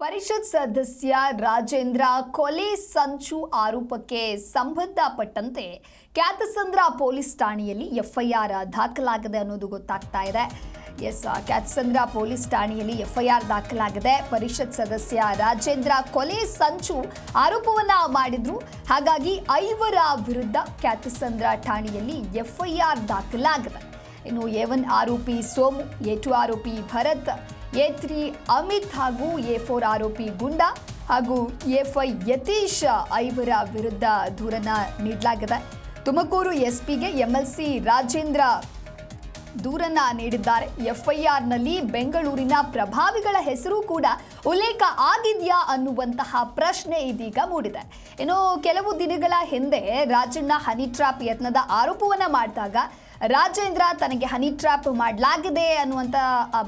ಪರಿಷತ್ ಸದಸ್ಯ ರಾಜೇಂದ್ರ ಕೊಲೆ ಸಂಚು ಆರೋಪಕ್ಕೆ ಸಂಬಂಧಪಟ್ಟಂತೆ ಕ್ಯಾತಸಂದ್ರ ಪೊಲೀಸ್ ಠಾಣೆಯಲ್ಲಿ ಎಫ್ಐಆರ್ ದಾಖಲಾಗಿದೆ ಅನ್ನೋದು ಗೊತ್ತಾಗ್ತಾ ಇದೆ. ಎಸ್ ಕ್ಯಾತಸಂದ್ರ ಪೊಲೀಸ್ ಠಾಣೆಯಲ್ಲಿ ಎಫ್ಐಆರ್ ದಾಖಲಾಗಿದೆ. ಪರಿಷತ್ ಸದಸ್ಯ ರಾಜೇಂದ್ರ ಕೊಲೆ ಸಂಚು ಆರೋಪವನ್ನ ಮಾಡಿದ್ರು. ಹಾಗಾಗಿ ಐವರ ವಿರುದ್ಧ ಕ್ಯಾತಸಂದ್ರ ಠಾಣೆಯಲ್ಲಿ ಎಫ್ಐಆರ್ ದಾಖಲಾಗಿದೆ. ಇನ್ನು ಎ ಒನ್ ಆರೋಪಿ ಸೋಮು, ಎ ಟು ಆರೋಪಿ ಭರತ್ ಎ ತ್ರೀ ಅಮಿತ್ ಹಾಗೂ ಎ ಫೋರ್ ಆರೋಪಿ ಗುಂಡ ಹಾಗೂ ಎ ಫೈ ಯತೀಶ್ ಐವರ ವಿರುದ್ಧ ದೂರನ್ನ ನೀಡಲಾಗಿದೆ. ತುಮಕೂರು ಎಸ್ಪಿಗೆ ಎಂಎಲ್ಸಿ ರಾಜೇಂದ್ರ ದೂರನ್ನ ನೀಡಿದ್ದಾರೆ. ಎಫ್ಐಆರ್ನಲ್ಲಿ ಬೆಂಗಳೂರಿನ ಪ್ರಭಾವಿಗಳ ಹೆಸರು ಕೂಡ ಉಲ್ಲೇಖ ಆಗಿದೆಯಾ ಅನ್ನುವಂತಹ ಪ್ರಶ್ನೆ ಇದೀಗ ಮೂಡಿದೆ. ಇನ್ನು ಕೆಲವು ದಿನಗಳ ಹಿಂದೆ ರಾಜಣ್ಣ ಹನಿ ಟ್ರಾಪ್ ಯತ್ನದ ಆರೋಪವನ್ನು ಮಾಡಿದಾಗ ರಾಜೇಂದ್ರ ತನಗೆ ಹನಿ ಟ್ರ್ಯಾಪ್ ಮಾಡಲಾಗಿದೆ ಅನ್ನುವಂಥ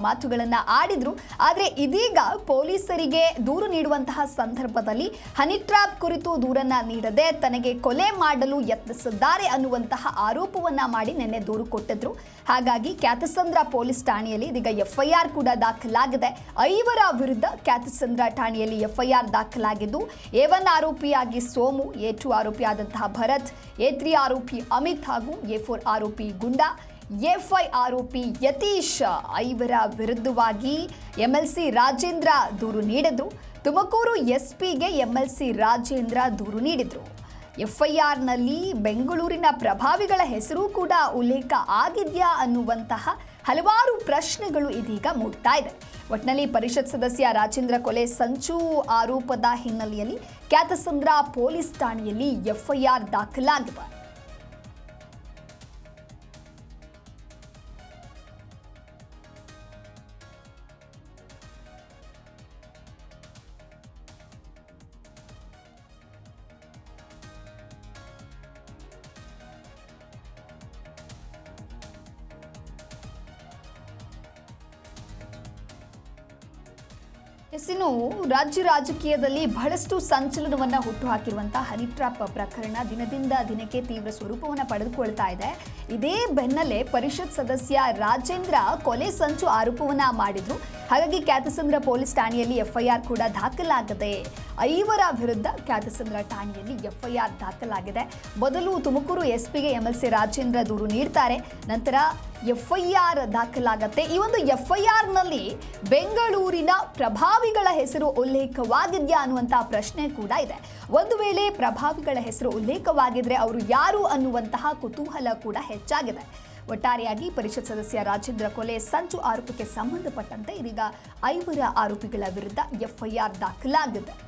ಮಾತುಗಳನ್ನು ಆಡಿದರು. ಆದರೆ ಇದೀಗ ಪೊಲೀಸರಿಗೆ ದೂರು ನೀಡುವಂತಹ ಸಂದರ್ಭದಲ್ಲಿ ಹನಿ ಟ್ರ್ಯಾಪ್ ಕುರಿತು ದೂರನ್ನ ನೀಡದೆ ತನಗೆ ಕೊಲೆ ಮಾಡಲು ಯತ್ನಿಸಿದ್ದಾರೆ ಅನ್ನುವಂತಹ ಆರೋಪವನ್ನ ಮಾಡಿ ನಿನ್ನೆ ದೂರು ಕೊಟ್ಟಿದ್ರು. ಹಾಗಾಗಿ ಕ್ಯಾತಸಂದ್ರ ಪೊಲೀಸ್ ಠಾಣೆಯಲ್ಲಿ ಇದೀಗ ಎಫ್ಐಆರ್ ಕೂಡ ದಾಖಲಾಗಿದೆ. ಐವರ ವಿರುದ್ಧ ಕ್ಯಾತಸಂದ್ರ ಠಾಣೆಯಲ್ಲಿ ಎಫ್ಐಆರ್ ದಾಖಲಾಗಿದ್ದು, ಎ ಒನ್ ಆರೋಪಿಯಾಗಿ ಸೋಮು, ಎ ಟು ಆರೋಪಿಯಾದಂತಹ ಭರತ್, ಎ ತ್ರೀ ಆರೋಪಿ ಅಮಿತ್ ಹಾಗೂ ಎ ಫೋರ್ ಆರೋಪಿ ಗುಂಡ. ಎಫ್ಐಆರ್ ಆರೋಪಿ ಯತೀಶ್ ಐವರ ವಿರುದ್ಧವಾಗಿ ಎಂಎಲ್ಸಿ ರಾಜೇಂದ್ರ ದೂರು ನೀಡಿದ್ರು ತುಮಕೂರು ಎಸ್ಪಿಗೆ ಎಂಎಲ್ಸಿ ರಾಜೇಂದ್ರ ದೂರು ನೀಡಿದ್ರು. ಎಫ್ಐಆರ್ನಲ್ಲಿ ಬೆಂಗಳೂರಿನ ಪ್ರಭಾವಿಗಳ ಹೆಸರು ಕೂಡ ಉಲ್ಲೇಖ ಆಗಿದೆಯಾ ಅನ್ನುವಂತಹ ಹಲವಾರು ಪ್ರಶ್ನೆಗಳು ಇದೀಗ ಮೂಡ್ತಾ ಇದೆ. ಒಟ್ನಲ್ಲಿ ಪರಿಷತ್ ಸದಸ್ಯ ರಾಜೇಂದ್ರ ಕೊಲೆ ಸಂಚು ಆರೋಪದ ಹಿನ್ನೆಲೆಯಲ್ಲಿ ಕ್ಯಾತಸಂದ್ರ ಪೊಲೀಸ್ ಠಾಣೆಯಲ್ಲಿ ಎಫ್ಐಆರ್ ದಾಖಲಾಗಿದೆ. ಎಸ್ ರಾಜ್ಯ ರಾಜಕೀಯದಲ್ಲಿ ಬಹಳಷ್ಟು ಸಂಚಲನವನ್ನ ಹುಟ್ಟುಹಾಕಿರುವಂತಹ ಹನಿಟ್ರಾಪ್ ಪ್ರಕರಣ ದಿನದಿಂದ ದಿನಕ್ಕೆ ತೀವ್ರ ಸ್ವರೂಪವನ್ನು ಪಡೆದುಕೊಳ್ತಾ ಇದೆ. ಇದೇ ಬೆನ್ನಲ್ಲೇ ಪರಿಷತ್ ಸದಸ್ಯ ರಾಜೇಂದ್ರ ಕೊಲೆ ಸಂಚು ಆರೋಪವನ್ನ ಮಾಡಿದ್ರು. ಹಾಗಾಗಿ ಕ್ಯಾತಸಂದ್ರ ಪೊಲೀಸ್ ಠಾಣೆಯಲ್ಲಿ ಎಫ್ಐಆರ್ ಕೂಡ ದಾಖಲಾಗಿದೆ ಐವರ ವಿರುದ್ಧ ಖ್ಯಾತಸಂದ್ರ ಠಾಣೆಯಲ್ಲಿ ಎಫ್ಐಆರ್ ದಾಖಲಾಗಿದೆ. ಮೊದಲು ತುಮಕೂರು ಎಸ್ಪಿಗೆ ಎಂಎಲ್ಸಿ ರಾಜೇಂದ್ರ ದೂರು ನೀಡ್ತಾರೆ. ನಂತರ ಎಫ್ಐಆರ್ ದಾಖಲಾಗತ್ತೆ. ಈ ಒಂದು ಎಫ್ಐಆರ್ನಲ್ಲಿ ಬೆಂಗಳೂರಿನ ಪ್ರಭಾವಿಗಳ ಹೆಸರು ಉಲ್ಲೇಖವಾಗಿದೆಯಾ ಅನ್ನುವಂಥ ಪ್ರಶ್ನೆ ಕೂಡ ಇದೆ. ಒಂದು ವೇಳೆ ಪ್ರಭಾವಿಗಳ ಹೆಸರು ಉಲ್ಲೇಖವಾಗಿದ್ರೆ ಅವರು ಯಾರು ಅನ್ನುವಂತಹ ಕುತೂಹಲ ಕೂಡ ಹೆಚ್ಚಾಗಿದೆ. ಒಟ್ಟಾರೆಯಾಗಿ ಪರಿಷತ್ ಸದಸ್ಯ ರಾಜೇಂದ್ರ ಕೊಲೆ ಸಂಚು ಆರೋಪಕ್ಕೆ ಸಂಬಂಧಪಟ್ಟಂತೆ ಇದೀಗ ಐವರ ಆರೋಪಿಗಳ ವಿರುದ್ಧ ಎಫ್ಐಆರ್ ದಾಖಲಾಗಿದೆ.